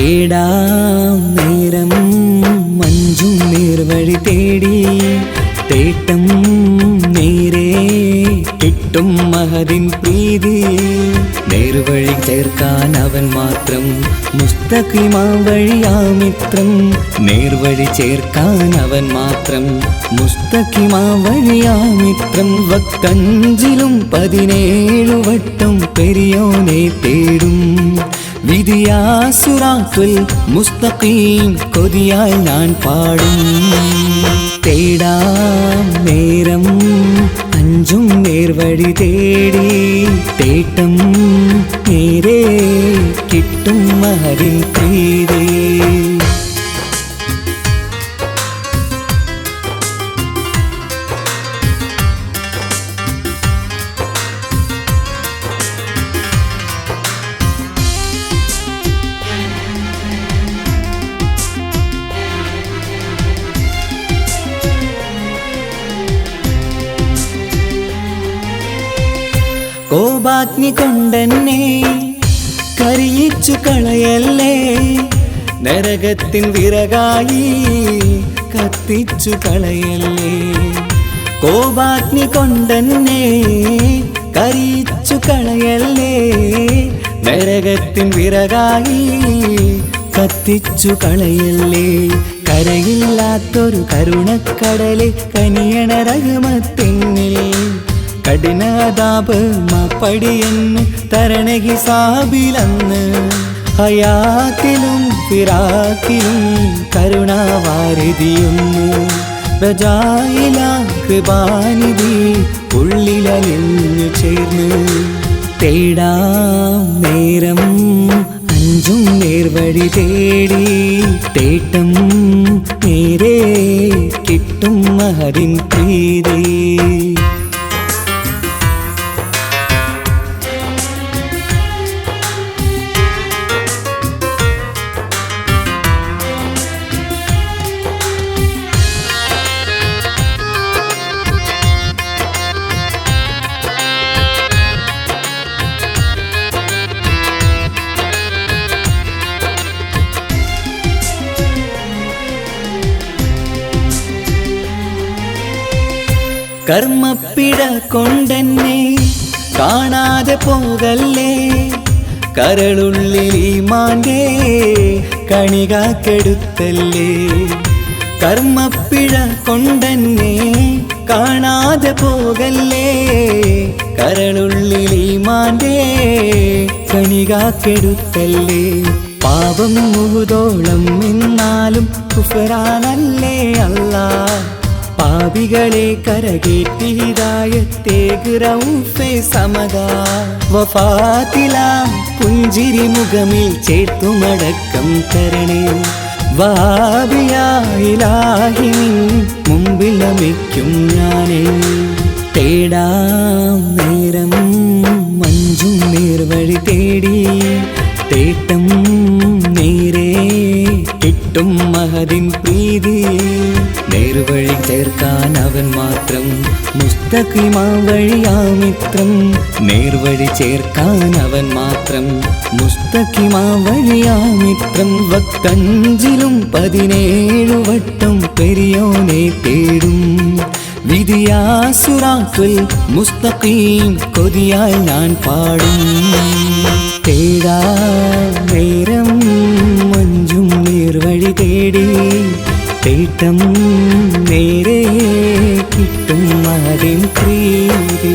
തേടാം നേരം മഞ്ചും നേർവഴി തേടി. തേട്ടം നേരെ കിട്ടും മഹതിൻ പ്രീതി. നേർവഴി ചേർക്കാൻ അവൻ മാത്രം മുസ്തഖിമാ വഴിയാമിത്രം നേർവഴി ചേർക്കാൻ അവൻ മാത്രം മുസ്തഖിമാ വഴിയാമിത്രം വക്കഞ്ചിലും പതിനേഴു വട്ടം പെരിയോനെ തേടും. വിധിയാസുറാത്തുൽ മുസ്തഖീം കൊതിയാൽ ഞാൻ പാടും തേടാം നേരം അഞ്ചും നേർവഴി തേടി തേട്ടം നേരെ കിട്ടും മഹരിൻ പ്രീതി കോപാഗ്നി കൊണ്ടെന്നെ കരിയിച്ചു കളയല്ലേ നരകത്തിൻ വിറകായി കത്തിച്ചു കളയല്ലേ കോപാഗ്നി കൊണ്ടെന്നെ കരിയിച്ചു കളയല്ലേ നരകത്തിൻ വിറകായി കത്തിച്ചു കളയല്ലേ കരയില്ലാത്തൊരു കരുണക്കടലെ കനിയണ രഹമത്തിന്നിൽ കഠിനതാപ് മപ്പടിയെന്ന് തരണ ഹിസാബിലന്ന് ഹയാത്തിലും ഫിറാക്കിലും കരുണാവാരിതിയൊന്ന് പ്രജായില കൃപാനിധി ഉള്ളിലലിഞ്ഞു ചേർന്ന്. തേടാം നേരം അഞ്ചും നേർവഴി തേടി. തേട്ടം നേരെ കിട്ടും മഹരിൻ പ്രീതി. കർമ്മപ്പിട കൊണ്ടെന്നെ കാണാതെ പോകല്ലേ? കരളുള്ളിൽ മാണ്ടേ കണികാക്കെടുത്തല്ലേ? കർമ്മപ്പിഴ കൊണ്ടെന്നെ കാണാതെ പോകല്ലേ? കരളുള്ളിൽ മാണ്ടേ കണികാക്കെടുത്തല്ലേ? പാപം മുഴുതോളം എന്നാലും കുഫറാനല്ലേ അല്ലാ പാപികളെ കരകേറ്റി ഹിതായത്തേക്ക് റൗഫെ സമതാ വഫാത്തിലാം പുഞ്ചിരി മുഖമിൽ ചേർത്തുമടക്കം തരണേ. വാബിയായിലാഹിനിൻ മുമ്പിൽ നമിക്കും ഞാനേ. തേടാം നേരം മഞ്ചും നേർവഴി തേടി. തേട്ടം നേരെ കിട്ടും മഹതിൻ പ്രീതി. നേർവഴി ചേർക്കാൻ അവൻ മാത്രം. മുസ്തഖിമാ വഴിയാമിത്രം നേർവഴി ചേർക്കാൻ അവൻ മാത്രം. മുസ്തഖിമാ വഴിയാമിത്രം വക്കഞ്ചിലും പതിനേഴു വട്ടം പെരിയോനെ തേടും. വിധിയാസുറാത്തുൽ മുസ്തഖീം കൊതിയാൽ ഞാൻ പാടും. തേടാ തേട്ടം നേരെ കിട്ടും അതിൻ പ്രീതി.